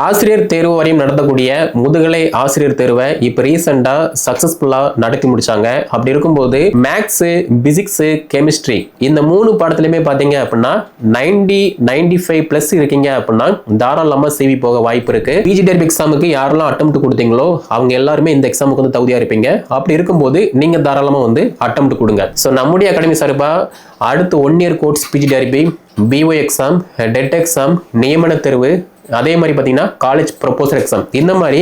ஆசிரியர் தேர்வு வரையும் நடத்தக்கூடிய முதுகலை ஆசிரியர் தேர்வை இப்போ ரீசெண்டாக சக்ஸஸ்ஃபுல்லாக நடத்தி முடிச்சாங்க. அப்படி இருக்கும்போது மேக்ஸு பிசிக்ஸு கெமிஸ்ட்ரி இந்த மூணு பாடத்துலையுமே பார்த்தீங்க அப்படின்னா நைன்டி நைன்டி ஃபைவ் ப்ளஸ் இருக்கீங்க அப்படின்னா தாராளமாக சிவி போக வாய்ப்பு இருக்கு. பிஜி டெர்ப் எக்ஸாமுக்கு யாரெல்லாம் அட்டம் கொடுத்தீங்களோ அவங்க எல்லாருமே இந்த எக்ஸாமுக்கு வந்து தகுதியாக இருப்பீங்க. அப்படி இருக்கும்போது நீங்கள் தாராளமாக வந்து அட்டம் கொடுங்க. ஸோ நம்முடைய அகாடமி சார்பாக அடுத்து one year course PG TRB PO exam TET exam நியமன தேர்வு அதே மாதிரி பார்த்தீங்கன்னா காலேஜ் ப்ரொப்போசல் எக்ஸாம் இந்த மாதிரி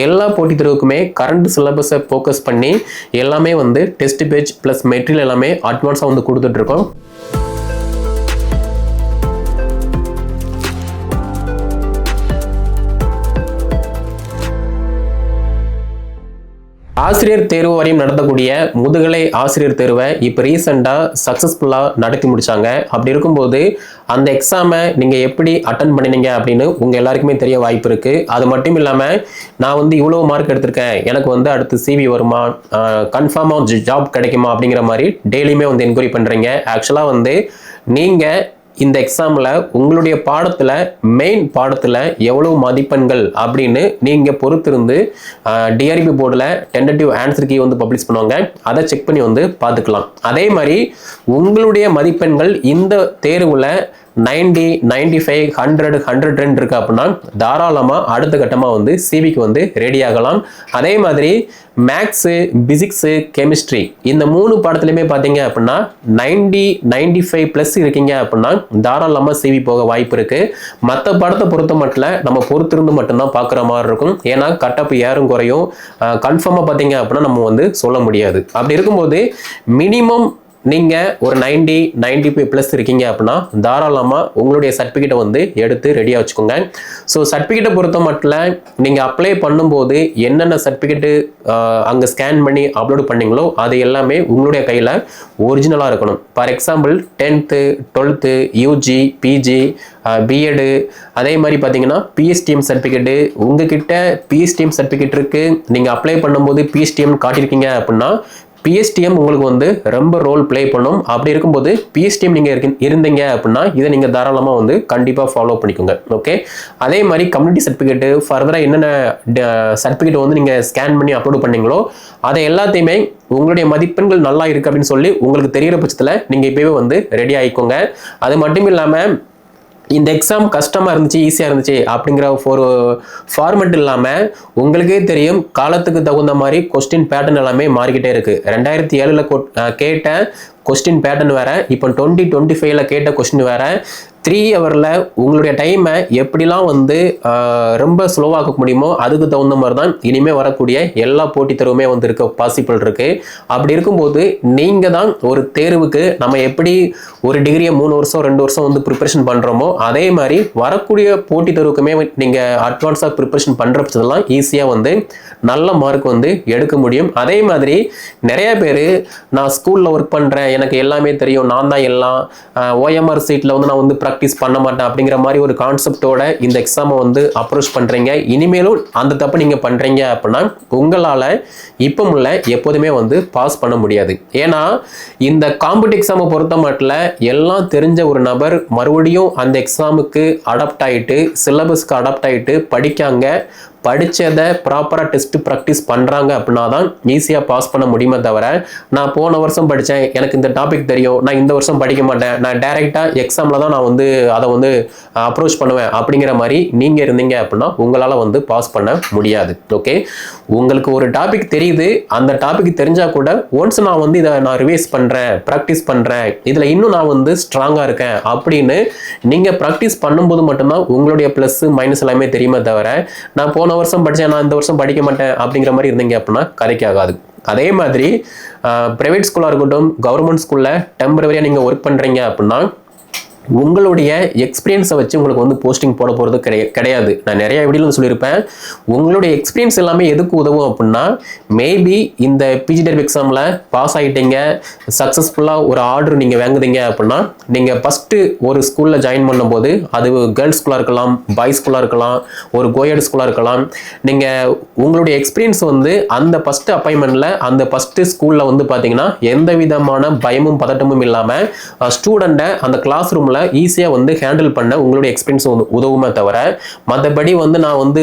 எல்லா போட்டித் தேர்வுக்குமே கரண்ட் சிலபஸை ஃபோக்கஸ் பண்ணி எல்லாமே வந்து டெஸ்ட் பேஜ் ப்ளஸ் மெட்டீரியல் எல்லாமே அட்வான்ஸாக வந்து கொடுத்துட்ருக்கோம் ஆசிரியர் தேர்வு வரையும் நடத்தக்கூடிய முதுகலை ஆசிரியர் தேர்வை இப்போ ரீசெண்டாக சக்ஸஸ்ஃபுல்லாக நடத்தி முடித்தாங்க அப்படி இருக்கும்போது அந்த எக்ஸாமை நீங்கள் எப்படி அட்டன் பண்ணினீங்க அப்படின்னு உங்கள் எல்லாருக்குமே தெரிய வாய்ப்பு இருக்குது அது மட்டும் இல்லாமல் நான் வந்து இவ்வளோ மார்க் எடுத்திருக்கேன். எனக்கு வந்து அடுத்து சிவி வருமா? கன்ஃபார்மாக ஜாப் கிடைக்குமா? அப்படிங்கிற மாதிரி டெய்லியுமே வந்து என்கொயரி பண்ணுறீங்க ஆக்சுவலாக வந்து நீங்கள் இந்த எக்ஸாமில் உங்களுடைய பாடத்தில் மெயின் பாடத்தில் எவ்வளவு மதிப்பெண்கள் அப்படின்னு நீங்கள் பொறுத்திருந்து டிஆர்பி போர்டில் டென்டேட்டிவ் ஆன்சர் கீ வந்து பப்ளிஷ் பண்ணுவாங்க. அதை செக் பண்ணி வந்து பார்த்துக்கலாம். அதே மாதிரி உங்களுடைய மதிப்பெண்கள் இந்த தேர்வில் ninety ninety five hundred hundred ரெண்டு இருக்கு அப்படின்னா தாராளமாக அடுத்த கட்டமாக வந்து சிவிக்கு வந்து ரெடி ஆகலாம். அதே மாதிரி மேக்ஸு பிசிக்ஸு கெமிஸ்ட்ரி இந்த மூணு பாடத்துலையுமே பார்த்தீங்க அப்படின்னா நைன்டி நைன்டி ஃபைவ் ப்ளஸ் இருக்கீங்க அப்படின்னா தாராளமாக சிவி போக வாய்ப்பு இருக்குது மற்ற படத்தை பொறுத்த மட்டும் நம்ம பொறுத்திருந்து மட்டும்தான் பார்க்குற மாதிரி இருக்கும். ஏன்னா கட்டப்பு ஏறும் குறையும். கன்ஃபார்மாக பார்த்தீங்க அப்படின்னா நம்ம வந்து சொல்ல முடியாது. அப்படி இருக்கும்போது மினிமம் நீங்கள் ஒரு நைன்டி நைன்டி ஃபைவ் ப்ளஸ் இருக்கீங்க அப்படின்னா தாராளமாக உங்களுடைய சர்டிஃபிகேட்டை வந்து எடுத்து ரெடியாக வச்சுக்கோங்க. ஸோ சர்டிஃபிகேட்டை பொறுத்த மட்டும் நீங்கள் அப்ளை பண்ணும்போது என்னென்ன சர்டிஃபிகேட்டு அங்கே ஸ்கேன் பண்ணி அப்லோட் பண்ணீங்களோ அது எல்லாமே உங்களுடைய கையில் ஒரிஜினலாக இருக்கணும். For example tenth twelfth UG PG BEd அதே மாதிரி பார்த்தீங்கன்னா பிஎஸ்டிஎம் சர்டிஃபிகேட்டு உங்ககிட்ட பிஎஸ்டிஎம் சர்டிஃபிகேட் இருக்குது நீங்கள் அப்ளை பண்ணும்போது பிஎஸ்டிஎம் காட்டியிருக்கீங்க அப்படின்னா பிஎஸ்டிஎம் உங்களுக்கு வந்து ரொம்ப ரோல் ப்ளே பண்ணும். அப்படி இருக்கும்போது பிஎஸ்டிஎம் நீங்கள் இருக்கு இருந்தீங்க அப்படின்னா இதை நீங்கள் தாராளமாக வந்து கண்டிப்பாக ஃபாலோ பண்ணிக்கோங்க. ஓகே அதே மாதிரி கம்யூனிட்டி சர்டிஃபிகேட்டு ஃபர்தராக என்னென்ன சர்டிஃபிகேட் வந்து நீங்கள் ஸ்கேன் பண்ணி அப்லோட் பண்ணீங்களோ அதை எல்லாத்தையுமே உங்களுடைய மதிப்பெண்கள் நல்லா இருக்குது அப்படின்னு சொல்லி உங்களுக்கு தெரிகிற பட்சத்தில் நீங்கள் இப்போவே வந்து ரெடி ஆகிக்கோங்க அது மட்டும் இல்லாமல் இந்த எக்ஸாம் கஷ்டமாக இருந்துச்சு ஈஸியாக இருந்துச்சு அப்படிங்கிற ஒரு ஃபார்மெட் இல்லாமல் உங்களுக்கே தெரியும் காலத்துக்கு தகுந்த மாதிரி கொஸ்டின் பேட்டர்ன் எல்லாமே மாறிக்கிட்டே இருக்குது ரெண்டாயிரத்தி ஏழில் கேட்ட கொஸ்டின் பேட்டர்ன் வேற. இப்போ டுவெண்ட்டி டுவெண்ட்டி ஃபைவ்ல கேட்ட கொஸ்டின் வேற. த்ரீ ஹவரில் உங்களுடைய டைமை எப்படிலாம் வந்து ரொம்ப ஸ்லோவாக்க முடியுமோ அதுக்கு தகுந்த மாதிரி தான் இனிமேல் வரக்கூடிய எல்லா போட்டித் தேர்வுமே வந்து இருக்க பாசிபிள் இருக்குது அப்படி இருக்கும்போது நீங்கள் தான் ஒரு தேர்வுக்கு நம்ம எப்படி ஒரு டிகிரியை மூணு வருஷம் ரெண்டு வருஷம் வந்து ப்ரிப்பரேஷன் பண்ணுறோமோ அதே மாதிரி வரக்கூடிய போட்டித் தேர்வுக்குமே நீங்கள் அட்வான்ஸாக ப்ரிப்பரேஷன் பண்ணுற பட்சத்தெல்லாம் ஈஸியாக வந்து நல்ல மார்க் வந்து எடுக்க முடியும். அதே மாதிரி நிறைய பேர் நான் ஸ்கூலில் ஒர்க் பண்ணுறேன் எனக்கு எல்லாமே தெரியும். நான் தான் எல்லாம் ஓஎம்ஆர் சீட்டில் வந்து நான் வந்து ப்ராக்டிஸ் பண்ண மாட்டேன் அப்படிங்கிற மாதிரி ஒரு கான்செப்டோட இந்த எக்ஸாமை வந்து அப்ரோச் பண்ணுறீங்க இனிமேலும் அந்த தப்பு நீங்கள் பண்ணுறீங்க அப்படின்னா உங்களால் இப்போ முள்ள எப்போதுமே வந்து பாஸ் பண்ண முடியாது. ஏன்னா இந்த காம்படிவ் எக்ஸாமை பொறுத்த மட்டும் எல்லாம் தெரிஞ்ச ஒரு நபர் மறுபடியும் அந்த எக்ஸாமுக்கு அடாப்ட் ஆகிட்டு சிலபஸ்க்கு அடாப்ட் ஆகிட்டு படிக்காங்க. படித்ததை ப்ராப்பராக டெஸ்ட் ப்ராக்டிஸ் பண்ணுறாங்க அப்படின்னா தான் ஈஸியாக பாஸ் பண்ண முடியுமே தவிர நான் போன வருஷம் படித்தேன் எனக்கு இந்த டாபிக் தெரியும் நான் இந்த வருஷம் படிக்க மாட்டேன் நான் டைரெக்டாக எக்ஸாமில் தான் நான் வந்து அதை வந்து அப்ரோச் பண்ணுவேன் அப்படிங்கிற மாதிரி நீங்கள் இருந்தீங்க அப்படின்னா உங்களால் வந்து பாஸ் பண்ண முடியாது. ஓகே உங்களுக்கு ஒரு டாபிக் தெரியுது அந்த டாபிக் தெரிஞ்சால் கூட ஒன்ஸ் நான் வந்து இதை நான் ரிவைஸ் பண்ணுறேன் ப்ராக்டிஸ் பண்ணுறேன் இதில் இன்னும் நான் வந்து ஸ்ட்ராங்காக இருக்கேன் அப்படின்னு நீங்கள் ப்ராக்டிஸ் பண்ணும்போது மட்டும்தான் உங்களுடைய ப்ளஸ் மைனஸ் எல்லாமே தெரியுமே தவிர நான் போன வருஷம் படித்தேன் நான் இந்த வருஷம் படிக்க மாட்டேன் அப்படிங்கிற மாதிரி இருந்தீங்க அப்படின்னா கதைக்கு ஆகாது அதே மாதிரி ப்ரைவேட் ஸ்கூலாக இருக்கட்டும் கவர்மெண்ட் ஸ்கூலில் டெம்பரவரியாக நீங்கள் ஒர்க் பண்ணுறீங்க அப்படின்னா உங்களுடைய எக்ஸ்பீரியன்ஸை வச்சு உங்களுக்கு வந்து போஸ்டிங் போட போகிறது கிடையா கிடையாது. நான் நிறைய வீடியோவில் சொல்லியிருப்பேன். உங்களுடைய எக்ஸ்பீரியன்ஸ் எல்லாமே எதுக்கு உதவும் அப்படின்னா மேபி இந்த பிஜிடெரிப் எக்ஸாமில் பாஸ் ஆகிட்டீங்க சக்ஸஸ்ஃபுல்லாக ஒரு ஆர்டர் நீங்கள் வாங்குதீங்க அப்படின்னா நீங்கள் ஃபஸ்ட்டு ஒரு ஸ்கூலில் ஜாயின் பண்ணும்போது அது கேர்ள்ஸ் ஸ்கூலாக இருக்கலாம் பாய்ஸ் ஸ்கூலாக இருக்கலாம் ஒரு கோயட் ஸ்கூலாக இருக்கலாம் நீங்கள் உங்களுடைய எக்ஸ்பீரியன்ஸ் வந்து அந்த ஃபஸ்ட்டு அப்பாயின்மெண்ட்டில் அந்த ஃபஸ்ட்டு ஸ்கூலில் வந்து பார்த்தீங்கன்னா எந்த விதமான பயமும் பதட்டமும் இல்லாமல் ஸ்டூடெண்ட்டை அந்த கிளாஸ் ரூமில் உங்களை ஈஸியாக வந்து ஹேண்டில் பண்ண உங்களுடைய எக்ஸ்பீரியன்ஸ் வந்து உதவுமே தவிர மற்றபடி வந்து நான் வந்து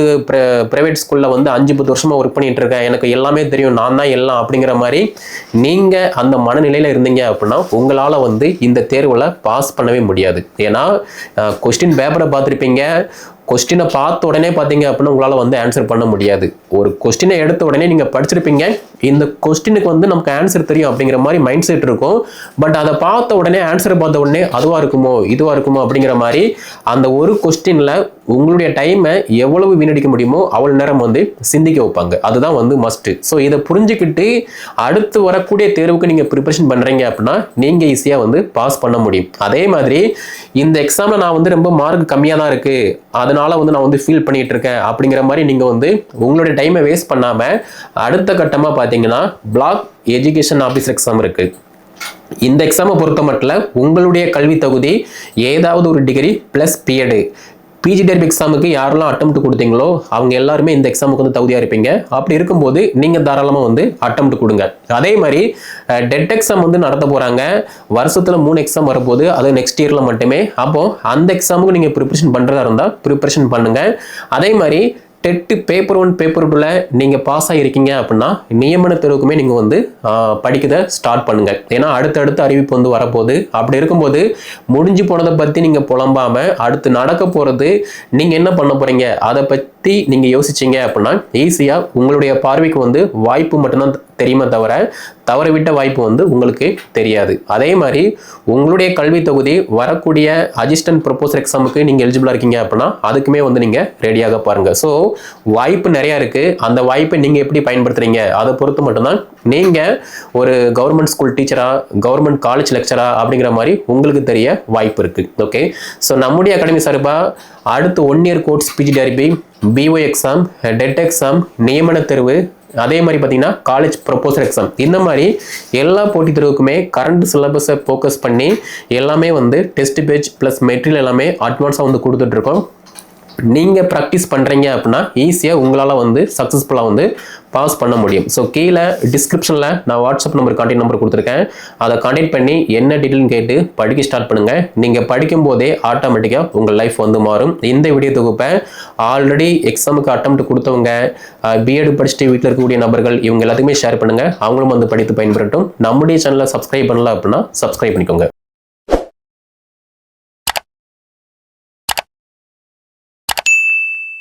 ப்ரைவேட் ஸ்கூலில் வந்து அஞ்சு பத்து வருஷமாக ஒர்க் பண்ணிகிட்டு இருக்கேன். எனக்கு எல்லாமே தெரியும். நான் தான் எல்லாம் அப்படிங்கிற மாதிரி நீங்கள் அந்த மனநிலையில் இருந்தீங்க அப்படின்னா உங்களால் வந்து இந்த தேர்வில் பாஸ் பண்ணவே முடியாது. ஏன்னா கொஸ்டின் பேப்பரை பார்த்துருப்பீங்க. கொஸ்டினை பார்த்த உடனே பார்த்தீங்க அப்படின்னா உங்களால் வந்து ஆன்சர் பண்ண முடியாது. ஒரு கொஸ்டினை எடுத்த உடனே நீங்கள் படிச்சிருப்பீங்க. இந்த கொஸ்டினுக்கு வந்து நமக்கு ஆன்சர் தெரியும் அப்படிங்கிற மாதிரி மைண்ட் செட் இருக்கும். பட் அதை பார்த்த உடனே ஆன்சர் பார்த்த உடனே அதுவாக இருக்குமோ இதுவாக இருக்குமோ அப்படிங்கிற மாதிரி அந்த ஒரு கொஸ்டினில் உங்களுடைய டைமை எவ்வளவு வீணடிக்க முடியுமோ அவ்வளோ நேரம் வந்து சிந்திக்க வைப்பாங்க. அதுதான் வந்து மஸ்ட்டு ஸோ இதை புரிஞ்சுக்கிட்டு அடுத்து வரக்கூடிய தேர்வுக்கு நீங்கள் ப்ரிப்பரேஷன் பண்ணுறீங்க அப்படின்னா நீங்கள் ஈஸியாக வந்து பாஸ் பண்ண முடியும். அதே மாதிரி இந்த எக்ஸாமில் நான் வந்து ரொம்ப மார்க் கம்மியாக தான் இருக்குது அதனால் வந்து நான் வந்து ஃபீல் பண்ணிகிட்டு இருக்கேன் அப்படிங்கிற மாதிரி நீங்கள் வந்து உங்களுடைய டைமை வேஸ்ட் பண்ணாமல் அடுத்த கட்டமாக பார்த்தீங்கன்னா பிளாக் எஜுகேஷன் ஆஃபீஸர் எக்ஸாம் இருக்குது இந்த எக்ஸாமை பொறுத்த மட்டும் உங்களுடைய கல்வி தகுதி ஏதாவது ஒரு degree plus BEd PG TRB எக்ஸாமுக்கு யாரெல்லாம் அட்டம் கொடுத்தீங்களோ அவங்க எல்லாருமே இந்த எக்ஸாமுக்கு வந்து தகுதியாக இருப்பீங்க. அப்படி இருக்கும்போது நீங்கள் தாராளமாக வந்து அட்டம் கொடுங்க. அதே மாதிரி டெட் எக்ஸாம் வந்து நடத்த போகிறாங்க வருஷத்தில் மூணு எக்ஸாம் வரப்போகுது. அது நெக்ஸ்ட் இயரில் மட்டுமே. அப்போது அந்த எக்ஸாமுக்கு நீங்கள் ப்ரிப்ரேஷன் பண்ணுறதா இருந்தால் ப்ரிப்ரேஷன் பண்ணுங்கள் அதே மாதிரி டெட்டு பேப்பர் ஒன் பேப்பர் டூவில் நீங்கள் பாஸ் ஆகிருக்கீங்க அப்படின்னா நியமன தேர்வுக்குமே நீங்கள் வந்து படிக்கதை ஸ்டார்ட் பண்ணுங்கள் ஏன்னா அடுத்தடுத்து அறிவிப்பு வந்து வரப்போகுது. அப்படி இருக்கும்போது முடிஞ்சு போனதை பற்றி நீங்கள் புலம்பாமல் அடுத்து நடக்க போகிறது நீங்கள் என்ன பண்ண போகிறீங்க அதை பற்றி பற்றி நீங்கள் யோசிச்சீங்க அப்படின்னா ஈஸியாக உங்களுடைய பார்வைக்கு வந்து வாய்ப்பு மட்டும்தான் தெரியுமே தவிர தவறவிட்ட வாய்ப்பு வந்து உங்களுக்கு தெரியாது. அதே மாதிரி உங்களுடைய கல்வி தொகுதி வரக்கூடிய அசிஸ்டன்ட் ப்ரொபோசர் எக்ஸாமுக்கு நீங்கள் எலிஜிபிளாக இருக்கீங்க அப்படின்னா அதுக்குமே வந்து நீங்கள் ரெடியாக பாருங்கள் ஸோ வாய்ப்பு நிறையா இருக்குது அந்த வாய்ப்பை நீங்கள் எப்படி பயன்படுத்துகிறீங்க அதை பொறுத்து மட்டும்தான் நீங்கள் ஒரு கவர்மெண்ட் ஸ்கூல் டீச்சராக கவர்மெண்ட் காலேஜ் லெக்சராக அப்படிங்கிற மாதிரி உங்களுக்கு தெரிய வாய்ப்பு இருக்குது ஓகே ஸோ நம்முடைய அகாடமி சார்பாக அடுத்து one year course PG TRB PO exam TET exam நியமன தேர்வு அதே மாதிரி பார்த்தீங்கன்னா காலேஜ் ப்ரொப்போசல் எக்ஸாம் இந்த மாதிரி எல்லா போட்டித் தேர்வுக்குமே கரண்ட் சிலபஸை ஃபோக்கஸ் பண்ணி எல்லாமே வந்து டெஸ்ட் பேஜ் ப்ளஸ் மெட்டீரியல் எல்லாமே அட்வான்ஸாக வந்து கொடுத்துட்ருக்கோம் நீங்கள் ப்ராக்டிஸ் பண்ணுறீங்க அப்படின்னா ஈஸியாக உங்களால் வந்து சக்ஸஸ்ஃபுல்லாக வந்து பாஸ் பண்ண முடியும். ஸோ கீழே டிஸ்கிரிப்ஷனில் நான் வாட்ஸ்அப் நம்பர் கான்டாக்ட் நம்பர் கொடுத்துருக்கேன். அதை கான்டாக்ட் பண்ணி என்ன டீட்டெயில்னு கேட்டு படிக்க ஸ்டார்ட் பண்ணுங்கள் நீங்கள் படிக்கும் போதே ஆட்டோமேட்டிக்காக உங்கள் லைஃப் வந்து மாறும். இந்த வீடியோ தொகுப்பை ஆல்ரெடி எக்ஸாமுக்கு அட்டம் கொடுத்தவங்க பிஎட் படிச்சுட்டு வீட்டில் இருக்கக்கூடிய நபர்கள் இவங்க எல்லாத்துக்குமே ஷேர் பண்ணுங்கள் அவங்களும் வந்து படித்து பயன்பெறட்டும். நம்முடைய சேனலை சப்ஸ்கிரைப் பண்ணல அப்படின்னா சப்ஸ்கிரைப் பண்ணிக்கோங்க.